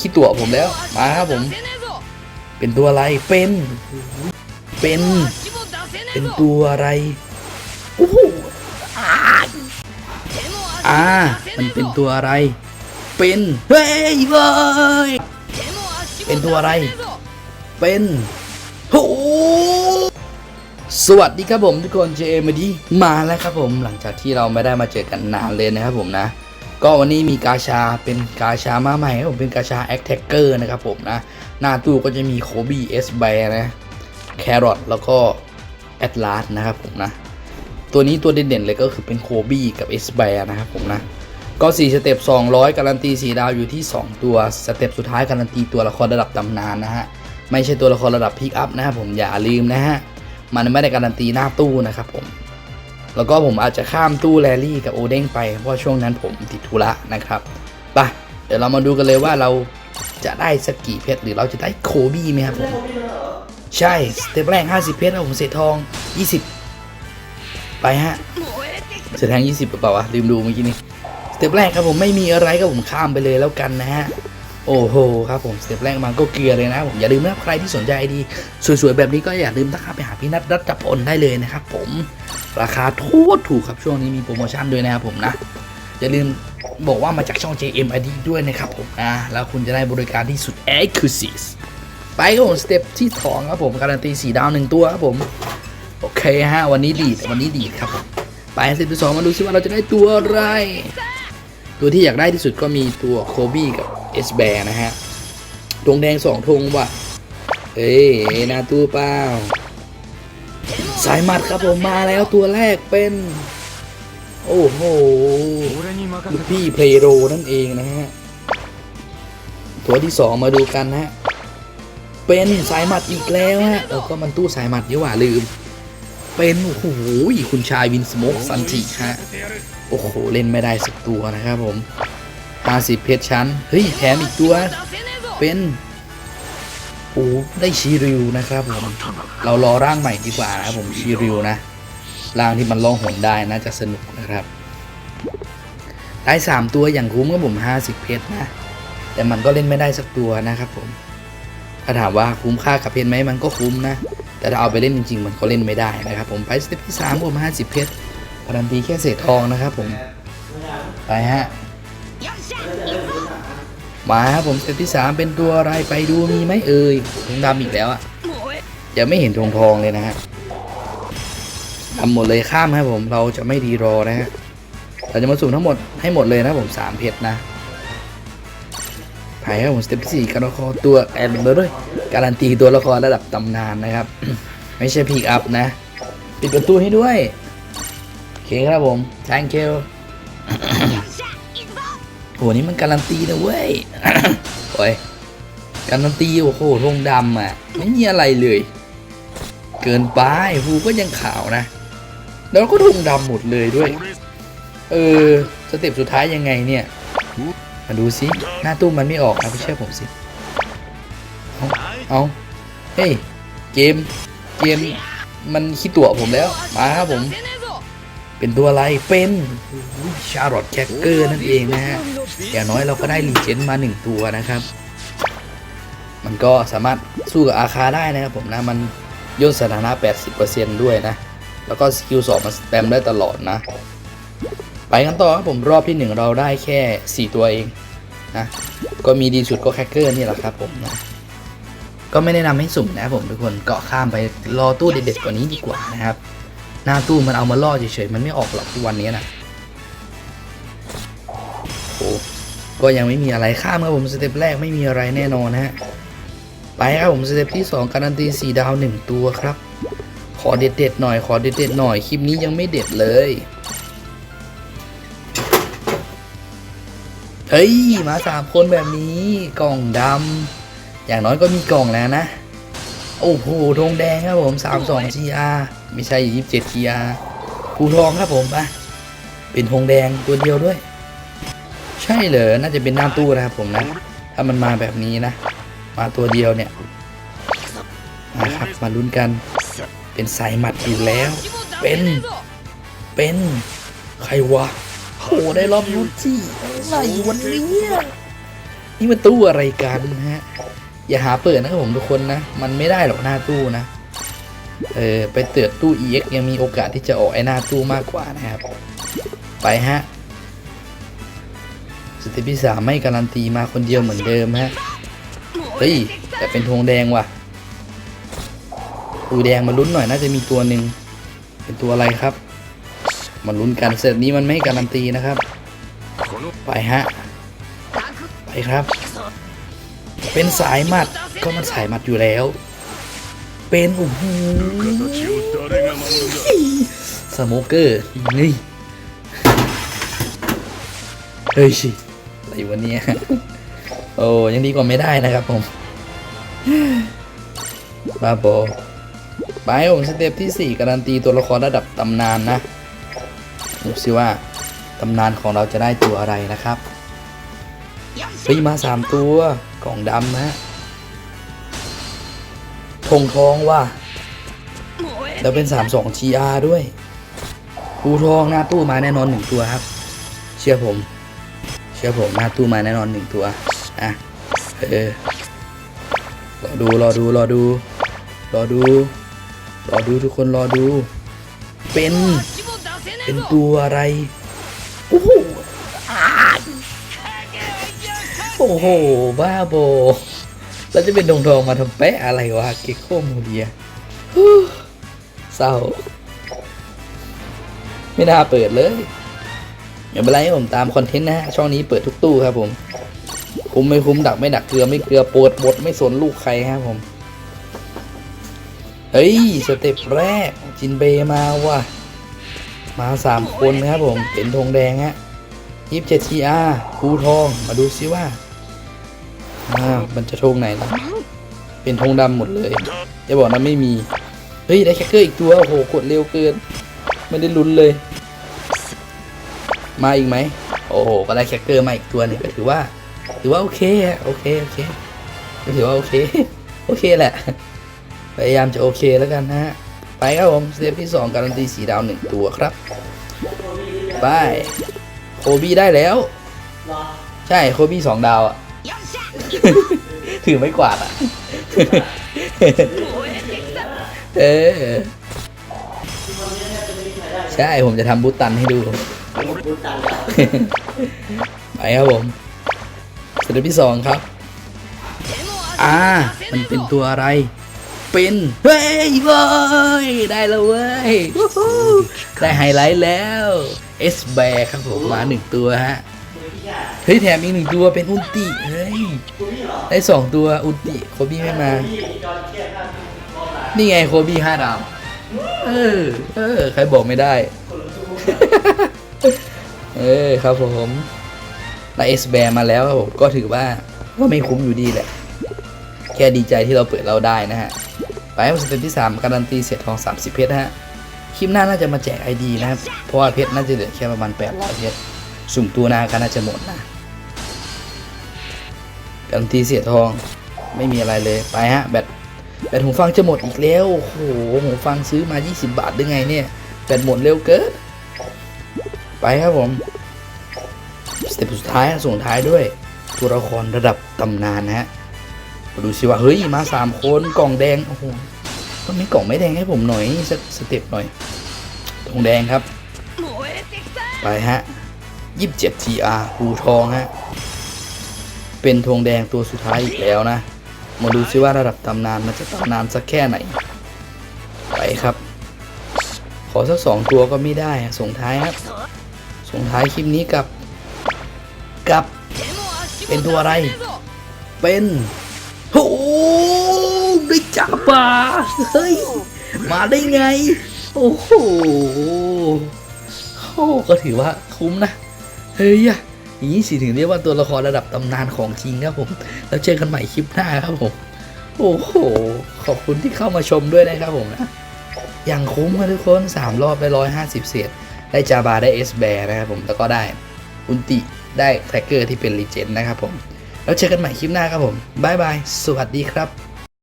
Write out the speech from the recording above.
ขี้ตัวผมแล้วมาครับผม เป็นตัวอะไรเป็น เป็น เป็นตัวอะไรโอ้โหอ่ามันเป็นตัวอะไร เป็นเฮ้ยเว้ยเป็นตัวอะไร เป็นโอ้สวัสดีครับผมทุกคน JMD มาแล้วครับผมหลังจากที่เราไม่ได้มาเจอกันนานเลยนะครับผมนะ ก็วันนี้มีกาชาเป็นกาชามาใหม่ครับผมเป็นกาชาแอคแท็กเกอร์นะครับผมนะ หน้าตู้ก็จะมีโคบี้เอสแบนะแครอทแล้วก็แอตลาสนะครับผมนะ ตัวนี้ตัวเด่นๆเลยก็คือเป็นโคบี้กับเอสแบนะครับผมนะ ก็ 4 สเต็ป 200 การันตี 4 ดาวอยู่ที่ 2 ตัวสเต็ปสุดท้ายการันตีตัวละครระดับตำนานนะฮะไม่ใช่ตัวละครระดับพิกอัพนะครับผมอย่าลืมนะฮะมันไม่ได้การันตีหน้าตู้นะครับผม แล้วก็ผมอาจจะข้ามตู้แรลลี่กับโอเด้งไป เพราะช่วงนั้นผมติดธุระนะครับไปะเดี๋ยวเรามาดูกันเลยว่าเราจะได้สกกี่เพชรหรือเราจะได้โคบี้ไหมครับผม ใช่สเต็ปแรก 50 เพชรครับผมเศษทอง 20 ไปฮะเศษแทง20เปล่าวะลืมดูเมื่อกี้นี้สเต็ปแรกครับผมไม่มีอะไรก็ผมข้ามไปเลยแล้วกันนะฮะ โอ้โหครับผมสเต็ปแรกมันก็เกลือเลยนะผมอย่าลืมนะใครที่สนใจดีสวยๆแบบนี้ก็อย่าลืมทักไปหาพี่นัทรัตพลได้เลยนะครับผมราคาโคตรถูกครับช่วงนี้มีโปรโมชั่นด้วยนะครับผมนะ อย่าลืมบอกว่ามาจากช่อง JM ID ด้วยนะครับผมนะแล้วคุณจะได้บริการที่สุด Exclusive ไปครับผมสเต็ปที่สองครับผมการันตีสีดาวหนึ่งตัวครับผมโอเคฮะวันนี้ดีดวันนี้ดีดครับผมไปสเต็ปที่สองมาดูซิว่าเราจะได้ตัวอะไร ตัวที่อยากได้ที่สุดก็มีตัวโคบี้กับ เอสแบร์นะฮะธงแดงสองธงว่ะ เฮ้ยนาตู้เปล่าสายหมัดครับผมมาแล้วตัวแรกเป็น โอ้โหลูกพี่เพลโรนั่นเองนะฮะ ตัวที่สองมาดูกันนะฮะ เป็นสายหมัดอีกแล้วฮะแล้วก็มันตู้สายหมัดเยอะว่าลืม เป็นโอ้โหคุณชายวินสโมกสันติฮะ โอ้โห เล่นไม่ได้สักตัวนะครับผม 50เพชรชั้น เฮ้ยแถมอีกตัว เป็นโอ้ได้ชีริวนะครับผม เรารอร่างใหม่ดีกว่านะครับผมชีริวนะ ร่างที่มันล่องหนได้น่าจะสนุกนะครับ ได้ 3 ตัวอย่างคุ้มก็ผม 50 เพชรนะ แต่มันก็เล่นไม่ได้สักตัวนะครับผม ถ้าถามว่าคุ้มค่ากับเพชรไหมมันก็คุ้มนะ แต่ถ้าเอาไปเล่นจริงๆ มันก็เล่นไม่ได้นะครับผม ไปสเต็ปที่3ผม50 เพชรการันตีแค่เศษทองนะครับผม ไปฮะ มาครับผมสเต็ปที่ 3 เป็นตัวอะไรไปดูมีไหมเอ่ยทงดำอีกแล้วอะยังไม่เห็นทงทองเลยนะฮะทำหมดเลยข้ามครับผมเราจะไม่รีรอนะฮะเราจะมาสุ่มทั้งหมดให้หมดเลยนะผมสามเพชรนะไผ่ครับผมสเต็ปที่สี่การละครตัวแอนเบอร์ด้วยการันตีตัวละครระดับตำนานนะครับ ไม่ใช่พีกอัพนะ ปิดประตูให้ด้วย โอเคครับผม thank you โหนี่มันการันตีนะเว้ยโอ้ยการันตีโอ้โหธงดำอะ ไม่มีอะไรเลย เกินไปฟูก็ยังขาวนะ แล้วก็ธงดำหมดเลยด้วย เออ สเต็ปสุดท้ายยังไงเนี่ยมาดูสิหน้าตู้มันไม่ออกนะพี่เชื่อผมสิ เอาเอาเฮ้ย เกม เกม มันขี้ตัวผมแล้ว มาครับผม เป็นตัวอะไรเป็นชาร์ลอตแคคเกอร์นั่นเองนะฮะอย่างน้อยเราก็ได้รีเจนมาหนึ่งตัวนะครับ มันก็สามารถสู้กับอาคาได้นะครับผมนะ มันย่นสถานะ 80%ด้วยนะ แล้วก็สกิล2มันสแปมได้ตลอดนะ ไปกันต่อครับผมรอบที่ 1 เราได้แค่ 4 ตัวเองนะ ก็มีดีสุดก็แคคเกอร์นี่แหละครับผมนะก็ไม่แนะนำให้สุ่มนะครับผมทุกคนเกาะข้ามไปรอตู้เด็ดๆกว่านี้ดีกว่านะครับ หน้าตู้มันเอามาล่อเฉยๆมันไม่ออกหรอกทุกวันนี้นะโอ้ก็ยังไม่มีอะไรข้ามครับผมสเต็ปแรกไม่มีอะไรแน่นอนนะฮะไปครับผมสเต็ปที่ 2 การันตี4ดาว 1 ตัวครับ ขอเด็ดๆหน่อยขอเด็ดๆหน่อยคลิปนี้ยังไม่เด็ดเลยเฮ้ยมาสามคนแบบนี้กล่องดำอย่างน้อยก็มีกล่องแล้วนะ โอ้โหธงแดงครับผม 32 GR ไม่ใช่ 27 GR ภูทองครับผมปะเป็นธงแดงตัวเดียวด้วย ใช่เหรอ น่าจะเป็นหน้าตู้นะครับผมนะ ถ้ามันมาแบบนี้นะ มาตัวเดียวเนี่ยมาครับมาลุ้นกัน เป็นสายหมัดอีกแล้ว เป็น เป็น ใครวะโอ้ได้รอบยูจี้อะไรวันนี้นี่มันตู้อะไรกันนะฮะ อย่าหาเปิดนะครับผมทุกคนนะ มันไม่ได้หรอกหน้าตู้นะ เออไปเตือตู้ EX ยังมีโอกาสที่จะออกไอหน้าตู้มากกว่านะครับ ไปฮะสเตปที่สามไม่การันตีมาคนเดียวเหมือนเดิมฮะ เฮ้ย แต่เป็นธงแดงว่ะตูแดงมาลุ้นหน่อยน่าจะมีตัวหนึ่งเป็นตัวอะไรครับ มาลุ้นกันเซตนี้มันไม่การันตีนะครับ ไปฮะ ไปครับ เป็นสายหมัดก็มันสายหมัดอยู่แล้ว เป็นโอ้โหสโมเกอร์นี่เฮ้ยชิอะไรวะเนี่ยโอ้ยังดีกว่าไม่ได้นะครับผมบ้าบไปผมสเต็ปที่ 4 การันตีตัวละครระดับตำนานนะดูสิว่าตำนานของเราจะได้ตัวอะไรนะครับเฮ้ยมาสามตัว กล่องดำนะฮะธงทองว่ะแล้วเป็น 3 2 GR ด้วยภูทองหน้าตู้มาแน่นอนหนึ่งตัวครับ เชื่อผม เชื่อผมหน้าตู้มาแน่นอนหนึ่งตัวอะเออรอดูรอดูรอดูรอดูรอดูทุกคนรอดู เป็น เป็นตัวอะไรโอ้โห อ้โห บ้าโบ แล้วจะเป็นดงทองมาทำแปะอะไรวะ เก็กโคโมเดียฮู้เศร้า ไม่น่าเปิดเลยอย่าเป็นไรผมตามคอนเทนต์นะฮะ ช่องนี้เปิดทุกตู้ครับผม คุ้มไม่คุ้มดักไม่ดักเกลือไม่เกลือปวดบดไม่สนลูกใครครับผม เฮ้ย สเต็ปแรก จินเบมาว่ะ มาสามคนนะครับผม เป็นธงแดงฮะยีิบเจ็ดทีอาร์ภูทอง มาดูซิว่า อ่ามันจะธงไหนนะเป็นธงดำหมดเลยจะบอกนะไม่มี เฮ้ย ได้แคคเกอร์อีกตัว โอ้โห กดเร็วเกิน ไม่ได้ลุ้นเลย มาอีกไหม โอ้โห ก็ได้แคคเกอร์มาอีกตัวหนึงก็ถือว่า ถือว่าโอเคอะโอเค โอเคก็ถือว่าโอเค โอเคแหละ พยายามจะโอเคแล้วกันนะฮะ ไปครับผมสเตปที่2การันตีสีดาวหนึ่งตัวครับไปโคบี้ได้แล้ว ใช่ โคบี้สองดาวอะ ถือไม่กวาดอะ เออ ใช่ ผมจะทำบูตตันให้ดู ไปครับผมสเต็ปที่สองครับ อ่า มันเป็นตัวอะไร เป็น เฮ้ยเว้ย ได้แล้วเว้ยวู้ฮู้ได้ไฮไลท์แล้ว เอสแบร์ครับผม มาหนึ่งตัวฮะ เฮ้ยแถมอีกหนึ่งตัวเป็นอุลติเฮ้ยได้สองตัวอุลติโคบี้ไม่มา นี่ไงโคบี้ห้าดาวเออเออใครบอกไม่ได้ เออครับผมได้เอสแบมาแล้วครับผมก็ถือว่าก็ไม่คุ้มอยู่ดีแหละ แค่ดีใจที่เราเปิดเราได้นะฮะ ไปสเต็ปที่ 3 การันตีเสียทอง 30 เพชรนะฮะ คลิปหน้าน่าจะมาแจกไอดีนะครับ เพราะว่าเพชรน่าจะเหลือแค่ประมาณ800เพชร สุ่มตัวนาก็น่าจะหมดนะการันตีเสียทองไม่มีอะไรเลยไปฮะแบตแบตหูฟังจะหมดอีกแล้วโอ้โหหูฟังซื้อมา 20 บาทได้ไงเนี่ยแบตหมดเร็วเกินไปครับผมสเต็ปสุดท้ายส่งท้ายด้วยตัวละครระดับตำนานนะฮะมาดูสิว่าเฮ้ยมาสามคนกล่องแดงโอ้โหต้องมีกล่องไม่แดงให้ผมหน่อยสักสเต็ปหน่อยทองแดงครับ ไปฮะ ยี่สิบเจ็ด TR ภูทองฮะ เป็นธงแดงตัวสุดท้ายอีกแล้วนะ มาดูซิว่าระดับตำนานมันจะตำนานสักแค่ไหน ไปครับ ขอสักสองตัวก็ไม่ได้ส่งท้ายครับ ส่งท้ายคลิปนี้กับ กับ เป็นตัวอะไร เป็นโอ้โหได้จับป่าเฮ้ย มาได้ไง โอ้โหโอ้ก็ถือว่าคุ้มนะ เฮ้ยอะอย่างนี้สิถึงเรียกว่าตัวละครระดับตำนานของจริงครับผม แล้วเจอกันใหม่คลิปหน้าครับผม โอ้โห ขอบคุณที่เข้ามาชมด้วยนะครับผมนะอย่างคุ้มครับทุกคนสามรอบได้ร้อยห้าสิบเศษ ได้จาบาได้เอสแบร์นะครับผม แล้วก็ได้อุนติได้แครกเกอร์ที่เป็นรีเจนนะครับผม แล้วเจอกันใหม่คลิปหน้าครับผมบายบาย สวัสดีครับ